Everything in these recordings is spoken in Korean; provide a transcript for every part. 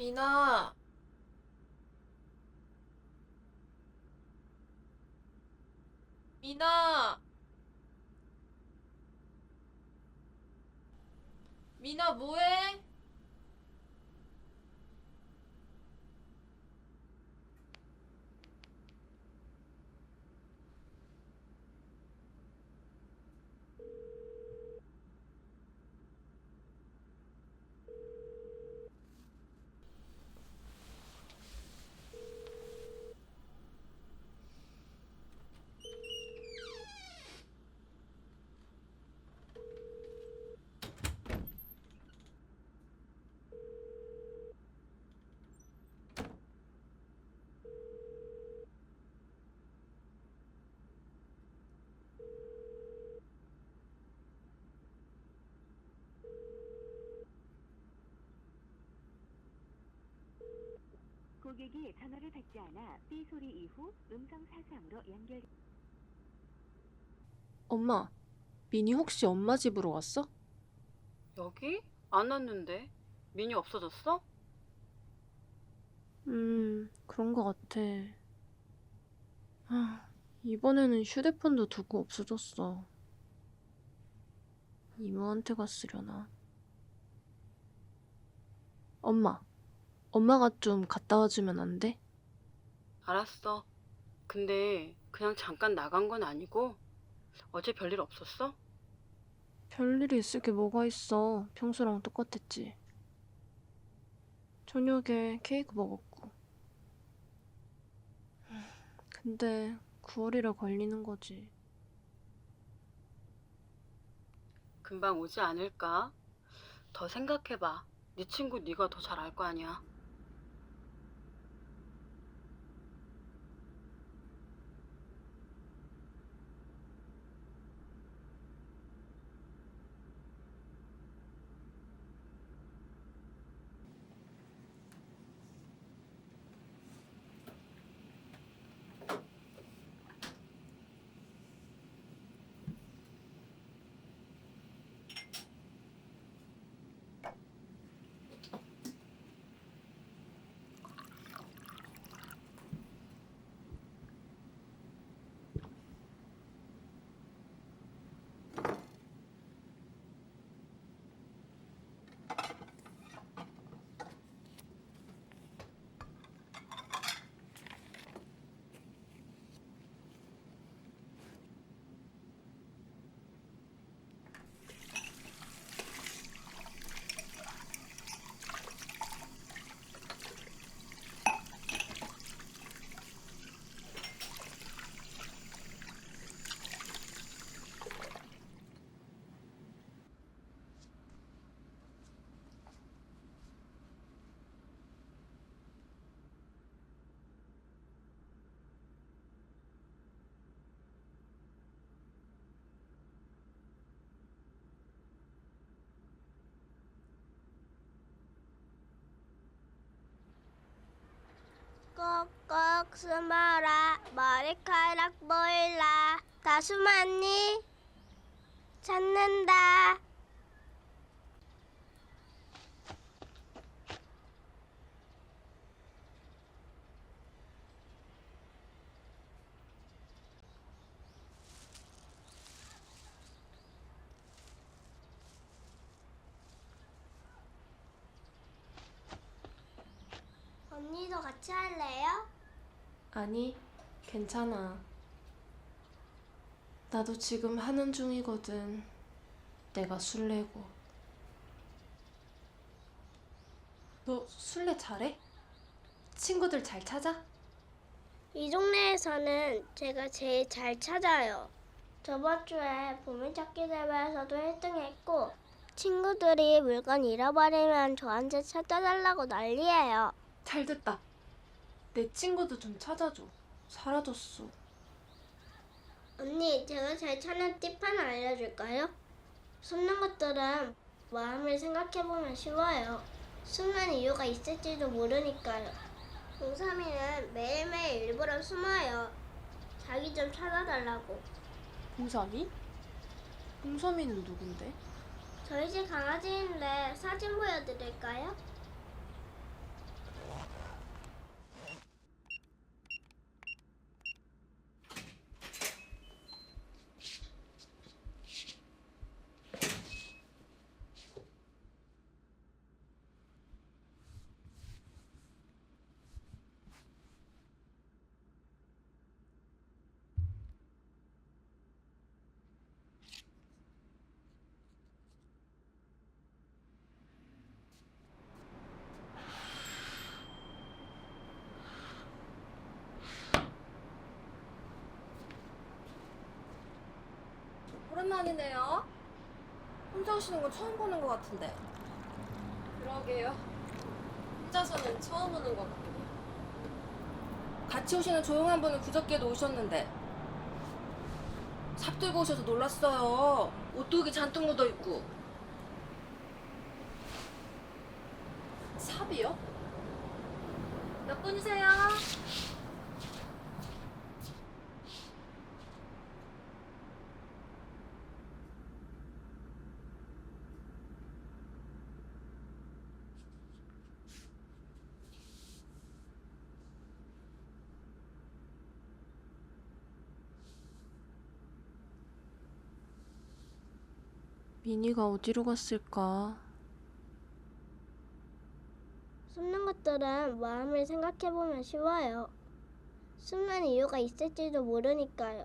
미나. 미나. 미나 뭐해? 고객이 전화를 받지 않아 삐 소리 이후 음성 사상으로 연결. 엄마, 미니 혹시 엄마 집으로 왔어? 여기? 안 왔는데. 민이 없어졌어? 음, 그런 거 같아. 아, 이번에는 휴대폰도 두고 없어졌어. 이모한테 갔으려나. 엄마, 엄마가 좀 갔다 와주면 안 돼? 알았어. 근데 그냥 잠깐 나간 건 아니고 어제 별일 없었어? 별일이 있을 게 뭐가 있어. 평소랑 똑같았지. 저녁에 케이크 먹었고. 근데 9월이라 걸리는 거지. 금방 오지 않을까? 더 생각해봐. 네 친구 네가 더 잘 알 거 아니야. 꼭꼭 숨어라. 머리카락 보일라. 다 숨었니? 찾는다 언니도 같이 할래요? 아니, 괜찮아. 나도 지금 하는 중이거든. 내가 술래고. 너 술래 잘해? 친구들 잘 찾아? 이 동네에서는 제가 제일 잘 찾아요. 저번 주에 보물찾기 대회에서도 1등했고 친구들이 물건 잃어버리면 저한테 찾아달라고 난리예요. 잘 됐다. 내 친구도 좀 찾아줘. 사라졌어. 언니, 제가 잘 찾는 팁 하나 알려줄까요? 숨는 것들은 마음을 생각해보면 쉬워요. 숨는 이유가 있을지도 모르니까요. 동삼이는 매일매일 일부러 숨어요. 자기 좀 찾아달라고. 봉삼이? 봉삼이는 누군데? 저희 집 강아지인데 사진 보여드릴까요? 오랜만이네요. 혼자 오시는 건 처음 보는 것 같은데. 그러게요. 혼자서는 처음 오는 것 같긴 해요. 같이 오시는 조용한 분은 그저께도 오셨는데. 삽 들고 오셔서 놀랐어요. 옷도 잔뜩 묻어 있고. 삽이요? 몇 분이세요? 미니가 어디로 갔을까? 숨는 것들은 마음을 생각해보면 쉬워요. 숨는 이유가 있을지도 모르니까요.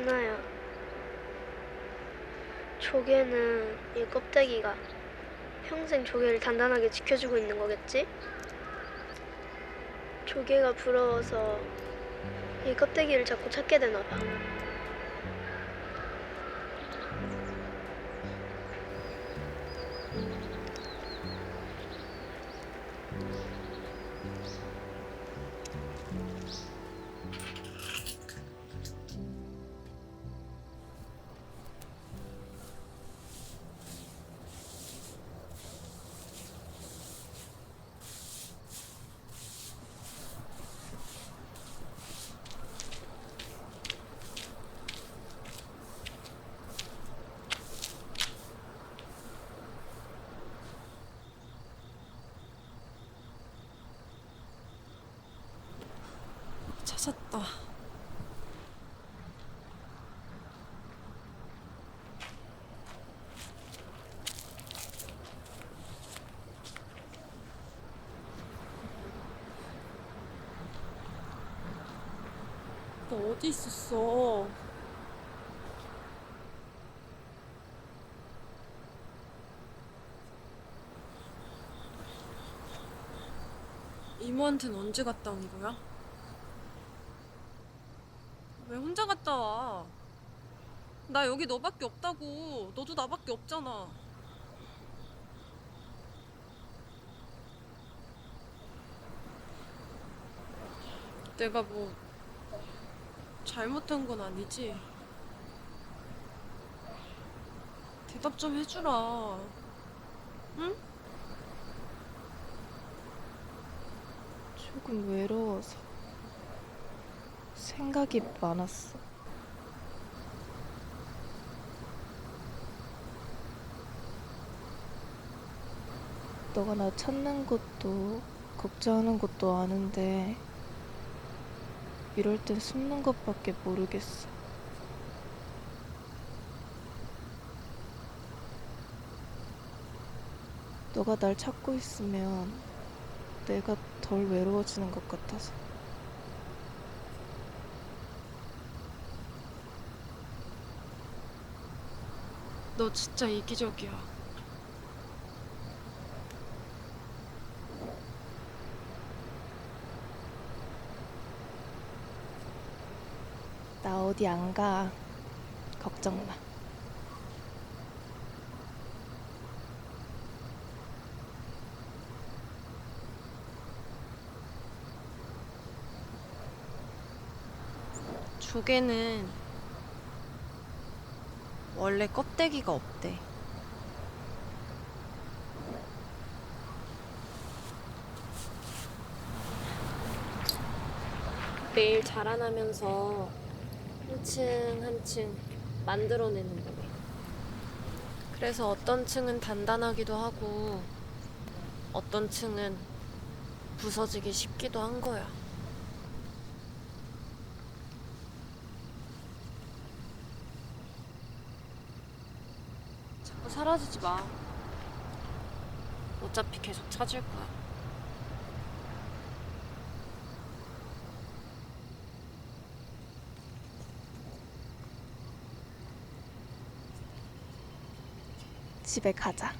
하나야. 조개는 이 껍데기가 평생 조개를 단단하게 지켜주고 있는 거겠지? 조개가 부러워서 이 껍데기를 자꾸 찾게 되나 봐. 찾았다. 너 어디 있었어? 이모한테는 언제 갔다 온 거야? 갔다 와. 나 여기 너밖에 없다고. 너도 나밖에 없잖아. 내가 뭐 잘못한 건 아니지? 대답 좀 해주라. 응? 조금 외로워서 생각이 많았어. 너가 나 찾는 것도 걱정하는 것도 아는데 이럴 땐 숨는 것밖에 모르겠어. 너가 날 찾고 있으면 내가 덜 외로워지는 것 같아서. 너 진짜 이기적이야. 나 어디 안 가. 걱정 마. 조개는 원래 껍데기가 없대. 매일 자라나면서 한 층 한 층 만들어내는 거래. 그래서 어떤 층은 단단하기도 하고 어떤 층은 부서지기 쉽기도 한 거야. 자꾸 사라지지 마. 어차피 계속 찾을 거야. 집에 가자.